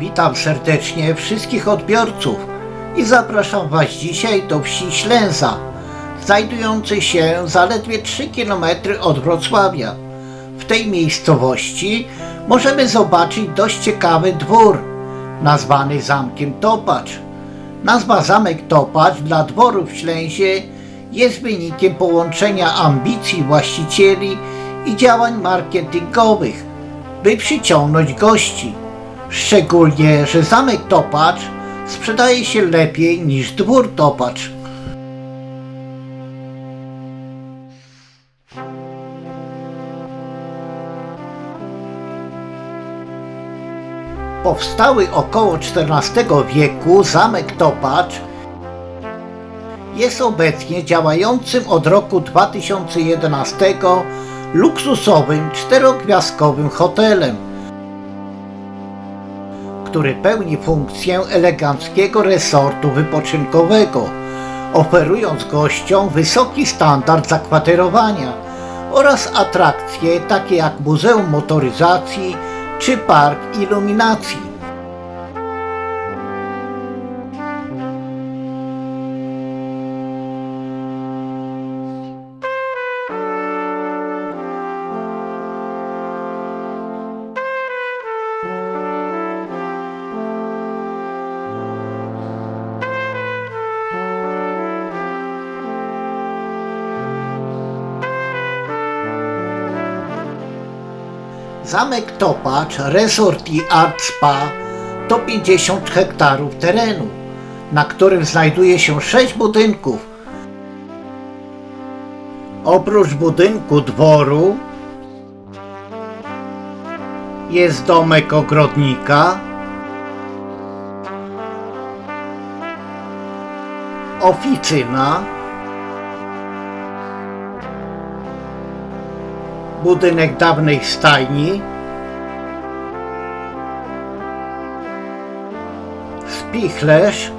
Witam serdecznie wszystkich odbiorców i zapraszam Was dzisiaj do wsi Ślęza, znajdującej się zaledwie 3 km od Wrocławia. W tej miejscowości możemy zobaczyć dość ciekawy dwór, nazwany Zamkiem Topacz. Nazwa Zamek Topacz dla dworu w Ślęzie jest wynikiem połączenia ambicji właścicieli i działań marketingowych, by przyciągnąć gości. Szczególnie, że zamek Topacz sprzedaje się lepiej niż dwór Topacz. Powstały około XIV wieku zamek Topacz jest obecnie działającym od roku 2011 luksusowym czterogwiazdkowym hotelem który pełni funkcję eleganckiego resortu wypoczynkowego, oferując gościom wysoki standard zakwaterowania oraz atrakcje takie jak Muzeum Motoryzacji czy Park Iluminacji. Zamek Topacz Resort i Art Spa to 50 hektarów terenu, na którym znajduje się 6 budynków. Oprócz budynku dworu jest domek ogrodnika, oficyna, budynek dawnej stajni, spichlerz,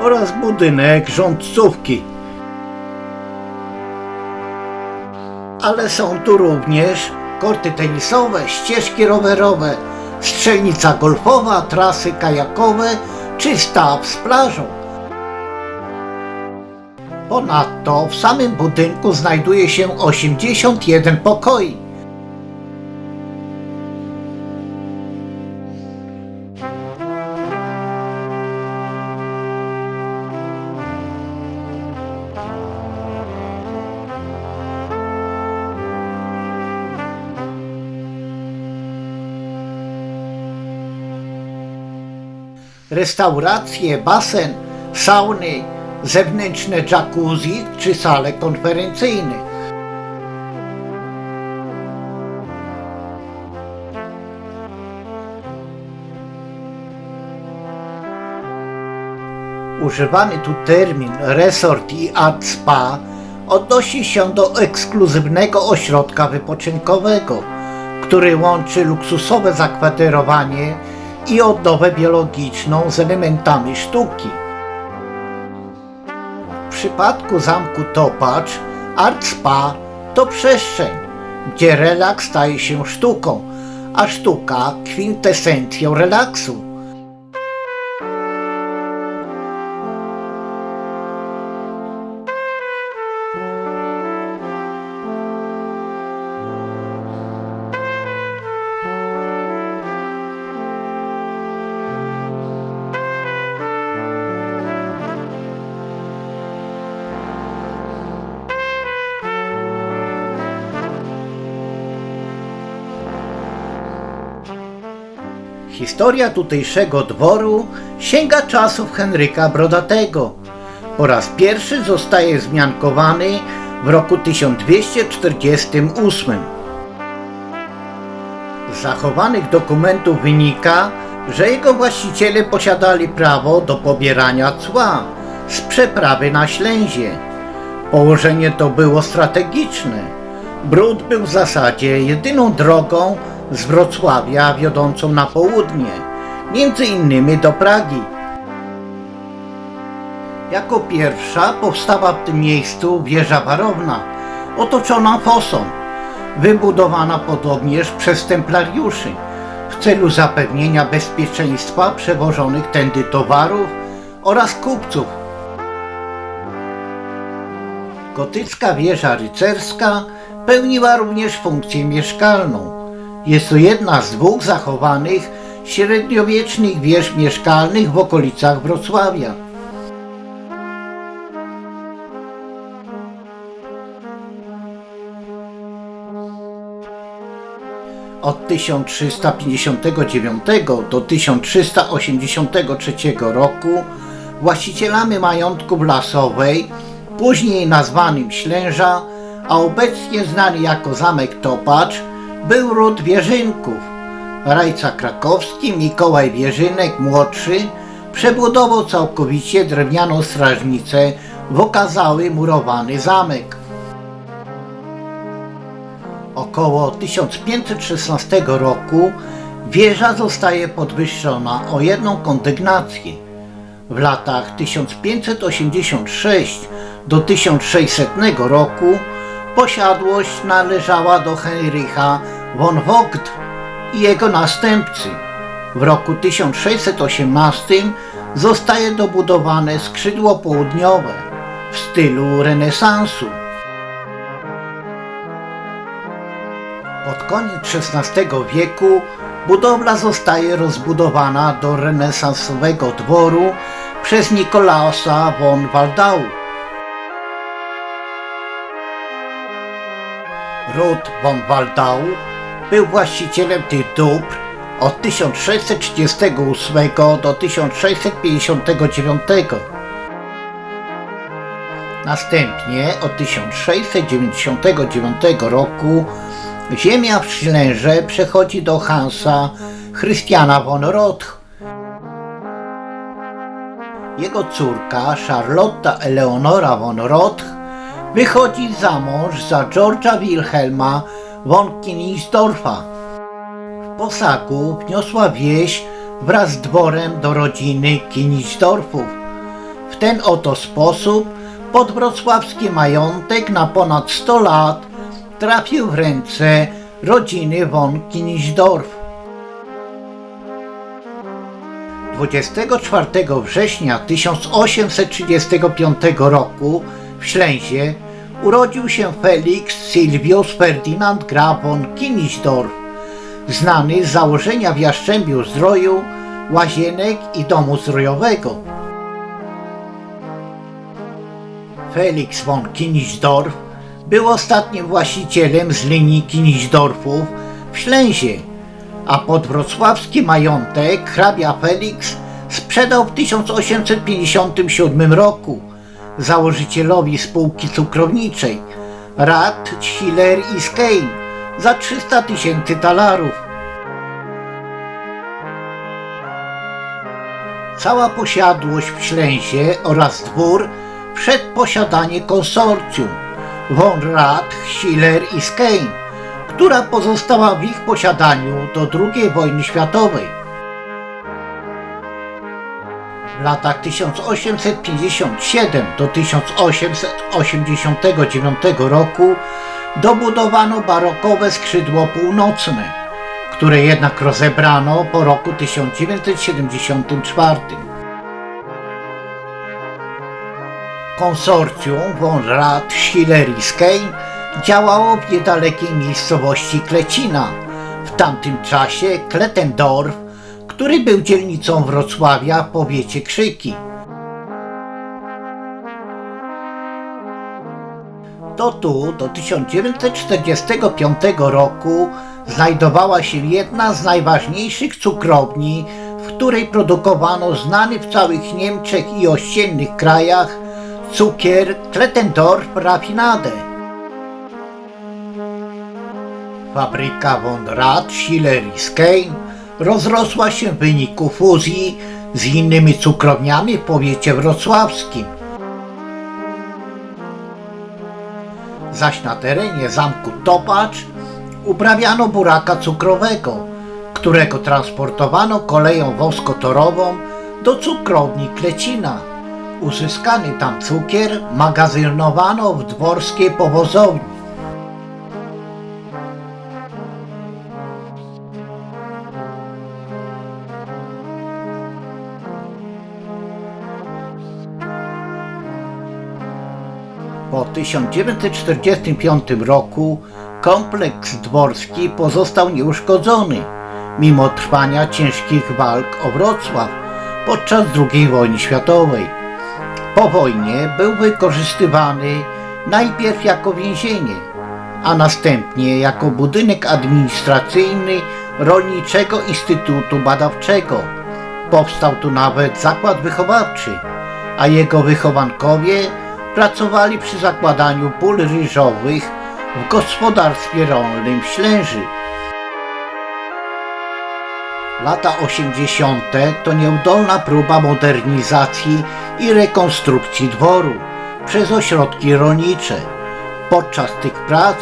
oraz budynek rządcówki. Ale są tu również korty tenisowe, ścieżki rowerowe, strzelnica golfowa, trasy kajakowe czy staw z plażą. Ponadto w samym budynku znajduje się 81 pokoi. Restauracje, basen, sauny, zewnętrzne jacuzzi czy sale konferencyjne. Używany tu termin resort i art spa odnosi się do ekskluzywnego ośrodka wypoczynkowego, który łączy luksusowe zakwaterowanie i odnowę biologiczną z elementami sztuki. Przypadku zamku Topacz Art Spa to przestrzeń, gdzie relaks staje się sztuką, a sztuka kwintesencją relaksu. Historia tutejszego dworu sięga czasów Henryka Brodatego. Po raz pierwszy zostaje zmiankowany w roku 1248. Z zachowanych dokumentów wynika, że jego właściciele posiadali prawo do pobierania cła z przeprawy na Ślęzie. Położenie to było strategiczne. Brud był w zasadzie jedyną drogą z Wrocławia wiodącą na południe, między innymi do Pragi. Jako pierwsza powstała w tym miejscu wieża warowna, otoczona fosą. wybudowana podobnież przez templariuszy w celu zapewnienia bezpieczeństwa przewożonych tędy towarów oraz kupców. Gotycka wieża rycerska pełniła również funkcję mieszkalną. Jest to jedna z dwóch zachowanych średniowiecznych wież mieszkalnych w okolicach Wrocławia. Od 1359 do 1383 roku właścicielami majątków lasowej, później nazwanym Ślęża, a obecnie znany jako Zamek Topacz, był ród Wierzynków. Rajca krakowski Mikołaj Wierzynek młodszy przebudował całkowicie drewnianą strażnicę w okazały murowany zamek. Około 1516 roku wieża zostaje podwyższona o jedną kondygnację. W latach 1586 do 1600 roku posiadłość należała do Heinricha von Vogt i jego następcy. W roku 1618 zostaje dobudowane skrzydło południowe w stylu renesansu. Pod koniec XVI wieku budowla zostaje rozbudowana do renesansowego dworu przez Nikolausa von Waldau. Ród von Waldau był właścicielem tych dóbr od 1638 do 1659. Następnie od 1699 roku ziemia w Ślęże przechodzi do Hansa Christiana von Roth. Jego córka Charlotta Eleonora von Roth wychodzi za mąż za Georga Wilhelma von Kinisdorfa. W posagu wniosła wieś wraz z dworem do rodziny Kinisdorfów. W ten oto sposób podwrocławski majątek na ponad 100 lat trafił w ręce rodziny von Kinisdorf. 24 września 1835 roku w Ślęzie urodził się Felix Silvius Ferdinand Graf von Kinisdorf, znany z założenia w Jaszczębiu Zdroju, łazienek i domu zdrojowego. Felix von Kinisdorf był ostatnim właścicielem z linii Kinisdorfów w Ślęzie, a podwrocławski majątek hrabia Felix sprzedał w 1857 roku założycielowi spółki cukrowniczej Rad, Schiller i Skein za 300 tysięcy talarów. Cała posiadłość w Ślęzie oraz dwór przed posiadanie konsorcjum von Rad, Schiller i Skein, która pozostała w ich posiadaniu do II wojny światowej. Latach 1857 do 1889 roku dobudowano barokowe skrzydło północne, które jednak rozebrano po roku 1974. Konsorcjum von Rad, Schiller i Skein działało w niedalekiej miejscowości Klecina, w tamtym czasie Kletendorf, który był dzielnicą Wrocławia w powiecie Krzyki. To tu do 1945 roku znajdowała się jedna z najważniejszych cukrowni, w której produkowano znany w całych Niemczech i ościennych krajach cukier Kletendorf Raffinade. Fabryka von Rad, Schiller i Skein rozrosła się w wyniku fuzji z innymi cukrowniami w powiecie wrocławskim. Zaś na terenie zamku Topacz uprawiano buraka cukrowego, którego transportowano koleją woskotorową do cukrowni Klecina. Uzyskany tam cukier magazynowano w dworskiej powozowni. Po 1945 roku kompleks dworski pozostał nieuszkodzony, mimo trwania ciężkich walk o Wrocław podczas II wojny światowej. Po wojnie był wykorzystywany najpierw jako więzienie, a następnie jako budynek administracyjny Rolniczego Instytutu Badawczego. Powstał tu nawet zakład wychowawczy, a jego wychowankowie pracowali przy zakładaniu pól ryżowych w gospodarstwie rolnym w Ślęży. Lata 80. to nieudolna próba modernizacji i rekonstrukcji dworu przez ośrodki rolnicze. Podczas tych prac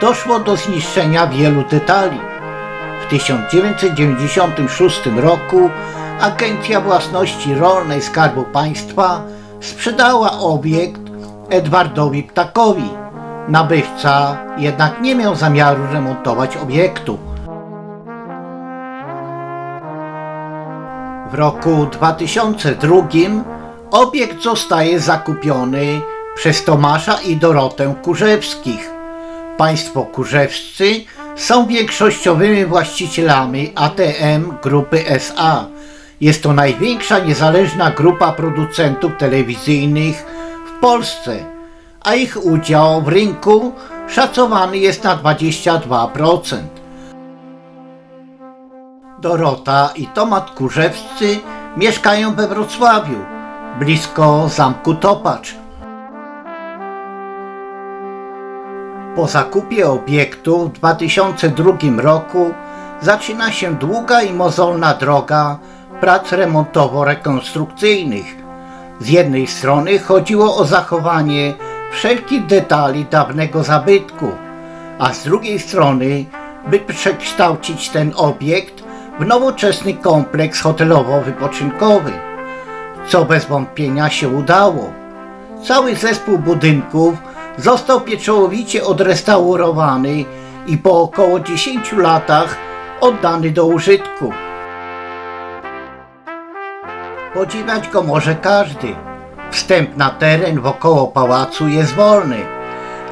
doszło do zniszczenia wielu detali. W 1996 roku Agencja Własności Rolnej Skarbu Państwa sprzedała obiekt Edwardowi Ptakowi. Nabywca jednak nie miał zamiaru remontować obiektu. W roku 2002 obiekt zostaje zakupiony przez Tomasza i Dorotę Kurzewskich. Państwo kurzewscy są większościowymi właścicielami ATM Grupy SA. Jest to największa niezależna grupa producentów telewizyjnych Polsce, a ich udział w rynku szacowany jest na 22%. Dorota i Tomat Kurzewscy mieszkają we Wrocławiu, blisko zamku Topacz. Po zakupie obiektu w 2002 roku zaczyna się długa i mozolna droga prac remontowo-rekonstrukcyjnych. Z jednej strony chodziło o zachowanie wszelkich detali dawnego zabytku, a z drugiej strony, by przekształcić ten obiekt w nowoczesny kompleks hotelowo-wypoczynkowy, co bez wątpienia się udało. Cały zespół budynków został pieczołowicie odrestaurowany i po około 10 latach oddany do użytku. Podziwiać go może każdy. Wstęp na teren wokoło pałacu jest wolny,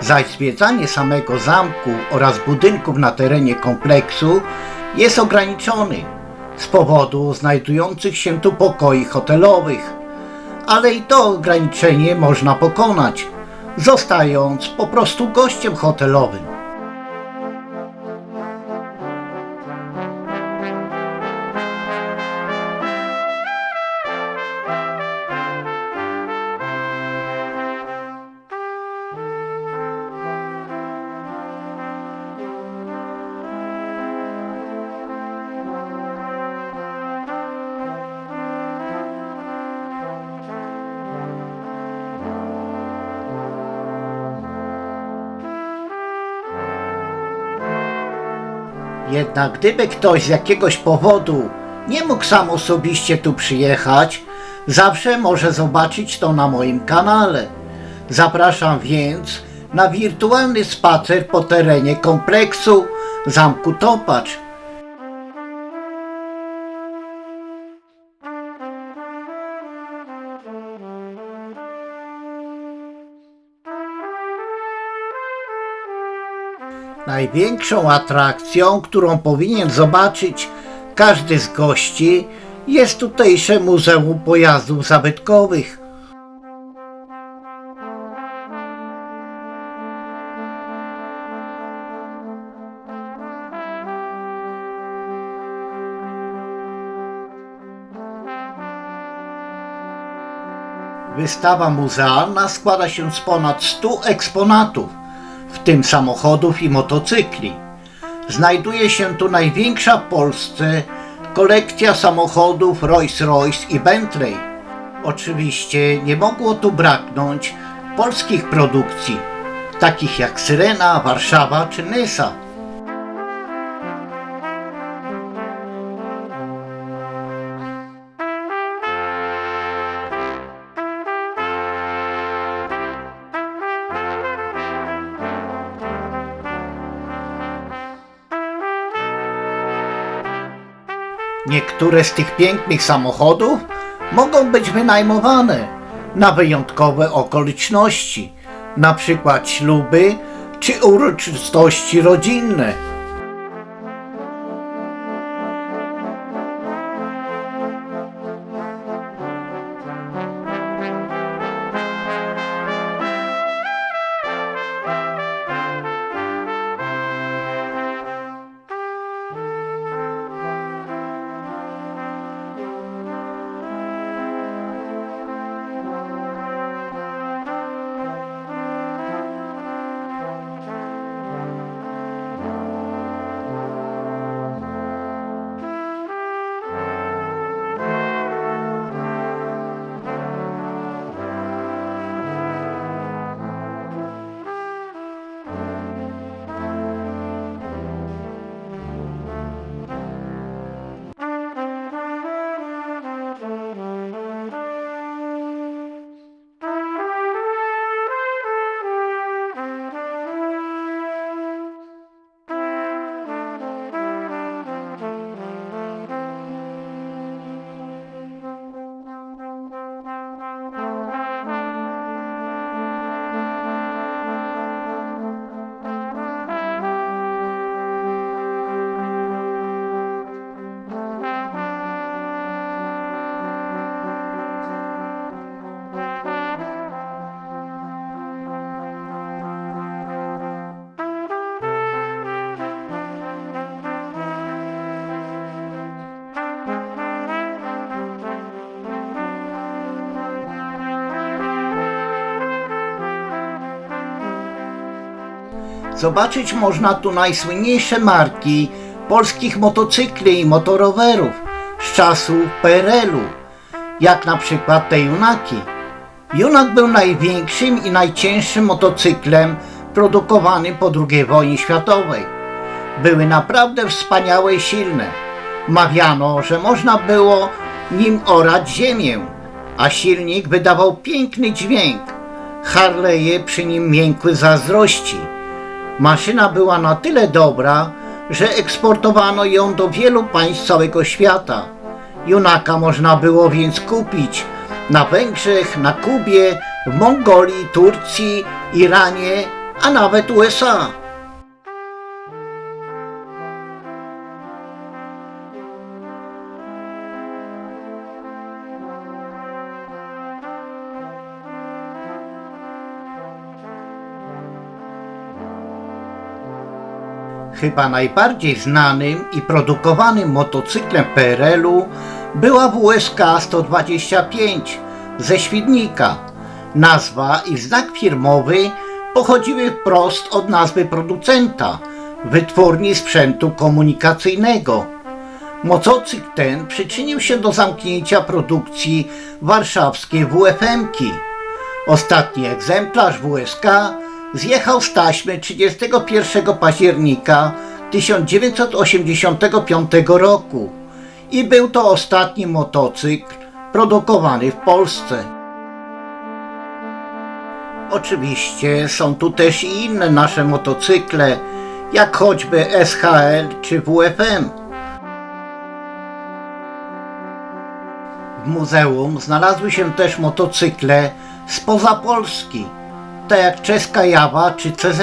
zaś zwiedzanie samego zamku oraz budynków na terenie kompleksu jest ograniczony z powodu znajdujących się tu pokoi hotelowych. Ale i to ograniczenie można pokonać, zostając po prostu gościem hotelowym. Jednak gdyby ktoś z jakiegoś powodu nie mógł sam osobiście tu przyjechać, zawsze może zobaczyć to na moim kanale. Zapraszam więc na wirtualny spacer po terenie kompleksu Zamku Topacz. Największą atrakcją, którą powinien zobaczyć każdy z gości, jest tutejsze Muzeum Pojazdów Zabytkowych. Wystawa muzealna składa się z ponad 100 eksponatów, w tym samochodów i motocykli. Znajduje się tu największa w Polsce kolekcja samochodów Rolls-Royce i Bentley. Oczywiście nie mogło tu braknąć polskich produkcji, takich jak Syrena, Warszawa czy Nysa. Niektóre z tych pięknych samochodów mogą być wynajmowane na wyjątkowe okoliczności na przykład śluby czy uroczystości rodzinne. Zobaczyć można tu najsłynniejsze marki polskich motocykli i motorowerów z czasów PRL-u, jak na przykład te Junaki. Junak był największym i najcięższym motocyklem produkowanym po II wojnie światowej. Były naprawdę wspaniałe i silne. Mawiano, że można było nim orać ziemię, a silnik wydawał piękny dźwięk. Harley'e przy nim miękły zazdrości. Maszyna była na tyle dobra, że eksportowano ją do wielu państw całego świata. Junaka można było więc kupić na Węgrzech, na Kubie, w Mongolii, Turcji, Iranie, a nawet USA. Chyba najbardziej znanym i produkowanym motocyklem PRL-u była WSK 125 ze Świdnika. Nazwa i znak firmowy pochodziły wprost od nazwy producenta, wytwórni sprzętu komunikacyjnego. Motocykl ten przyczynił się do zamknięcia produkcji warszawskiej WFM-ki. Ostatni egzemplarz WSK zjechał z taśmy 31 października 1985 roku i był to ostatni motocykl produkowany w Polsce. Oczywiście są tu też i inne nasze motocykle, jak choćby SHL czy WFM. W muzeum znalazły się też motocykle spoza Polski, tak jak czeska Jawa czy CZ.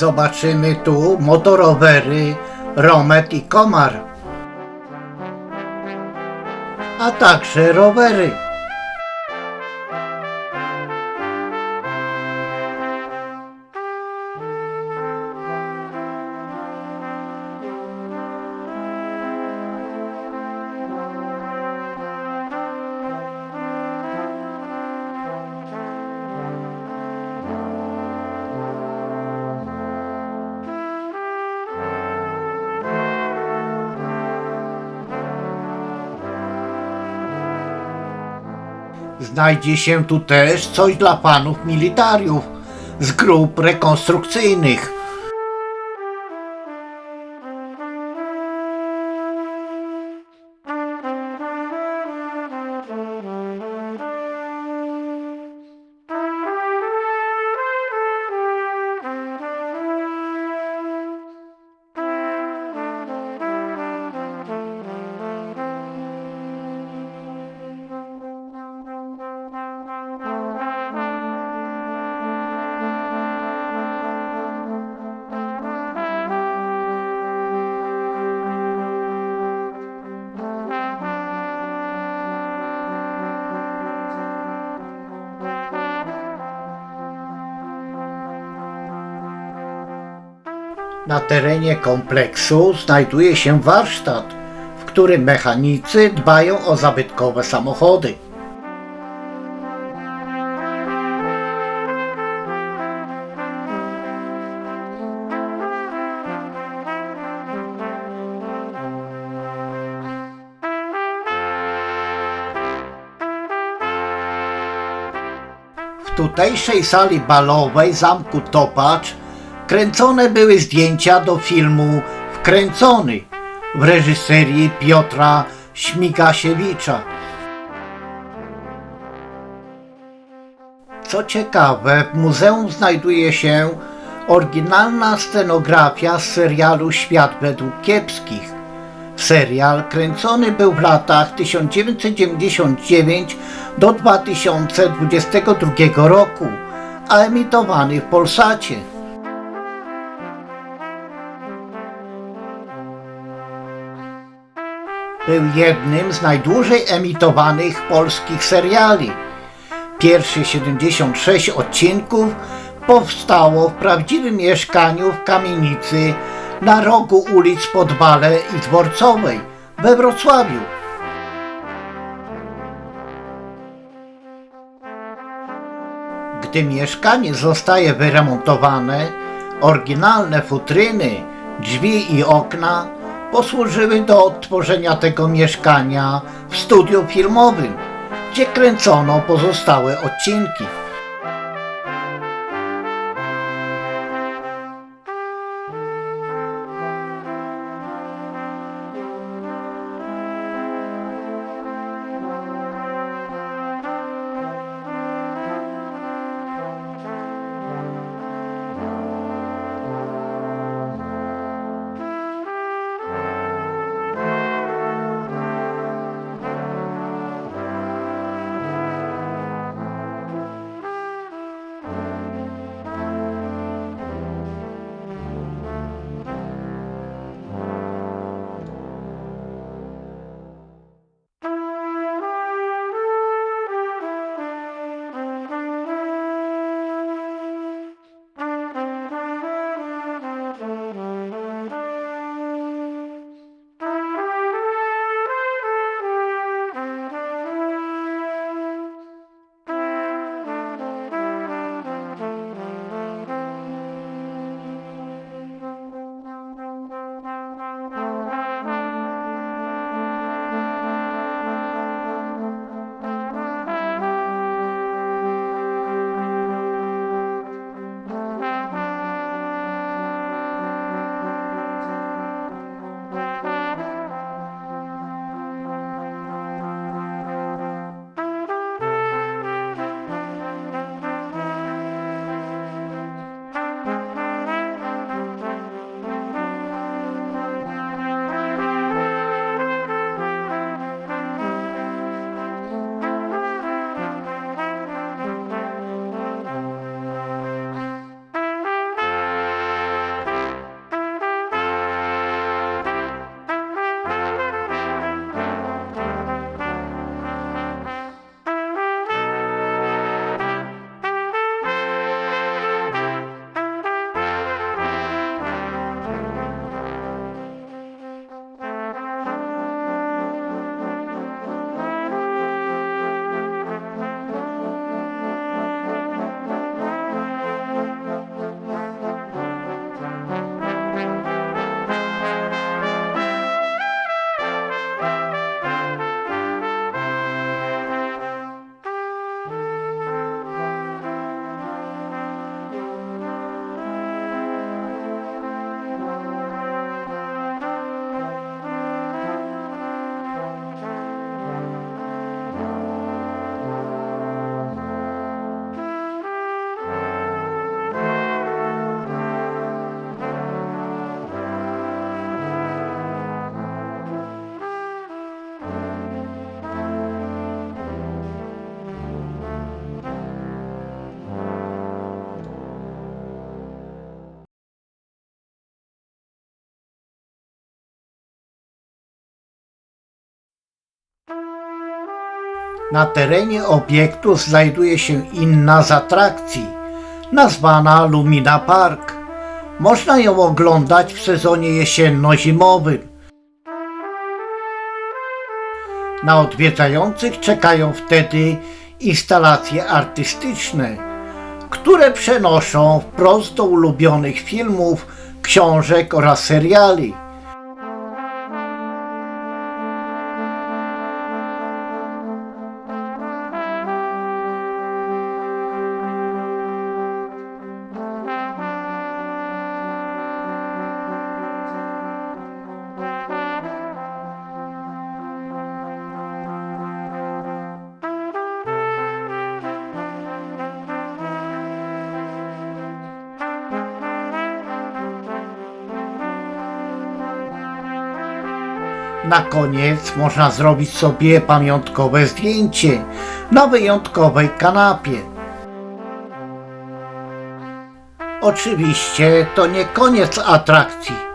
Zobaczymy tu motorowery Romet i Komar, a także rowery. Znajdzie się tu też coś dla panów militariów z grup rekonstrukcyjnych. Na terenie kompleksu znajduje się warsztat, w którym mechanicy dbają o zabytkowe samochody. W tutejszej sali balowej zamku Topacz kręcone były zdjęcia do filmu Wkręcony w reżyserii Piotra Śmigasiewicza. Co ciekawe, w muzeum znajduje się oryginalna scenografia z serialu Świat według kiepskich. Serial kręcony był w latach 1999 do 2022 roku, a emitowany w Polsacie. Był jednym z najdłużej emitowanych polskich seriali. Pierwsze 76 odcinków powstało w prawdziwym mieszkaniu w kamienicy na rogu ulic Podwale i Dworcowej we Wrocławiu. Gdy mieszkanie zostaje wyremontowane, oryginalne futryny, drzwi i okna posłużyły do odtworzenia tego mieszkania w studiu filmowym, gdzie kręcono pozostałe odcinki. Na terenie obiektu znajduje się inna z atrakcji, nazwana Lumina Park. Można ją oglądać w sezonie jesienno-zimowym. Na odwiedzających czekają wtedy instalacje artystyczne, które przenoszą wprost do ulubionych filmów, książek oraz seriali. Na koniec można zrobić sobie pamiątkowe zdjęcie na wyjątkowej kanapie. Oczywiście to nie koniec atrakcji.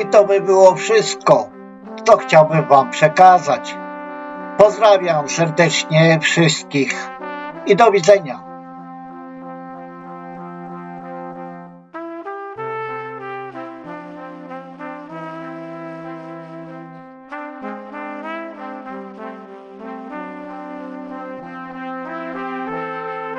I to by było wszystko, co chciałbym Wam przekazać. Pozdrawiam serdecznie wszystkich i do widzenia.